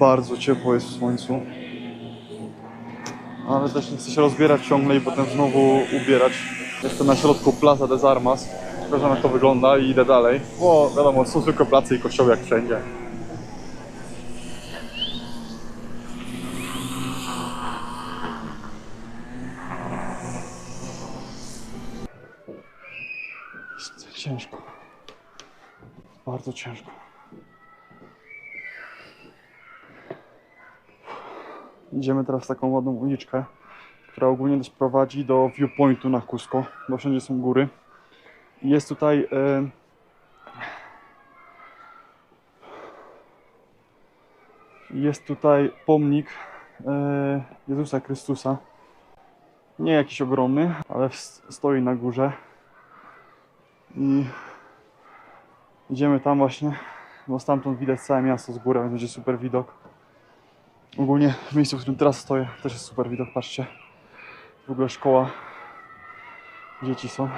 Bardzo ciepło jest w słońcu. Ale też nie chcę się rozbierać ciągle i potem znowu ubierać. Jestem na środku Plaza des Armas. Pokażę jak to wygląda i idę dalej. Bo wiadomo, są tylko place i kościoły jak wszędzie. Ciężko. Bardzo ciężko. Idziemy teraz taką ładną uliczkę, która ogólnie nas prowadzi do viewpointu na Cusco, bo wszędzie są góry. Jest tutaj e, jest tutaj pomnik e, Jezusa Chrystusa. Nie jakiś ogromny, ale stoi na górze. I idziemy tam właśnie, bo stamtąd widać całe miasto z góry, więc będzie super widok. Ogólnie w miejscu, w którym teraz stoję, też jest super widok, patrzcie. W ogóle szkoła. Dzieci są.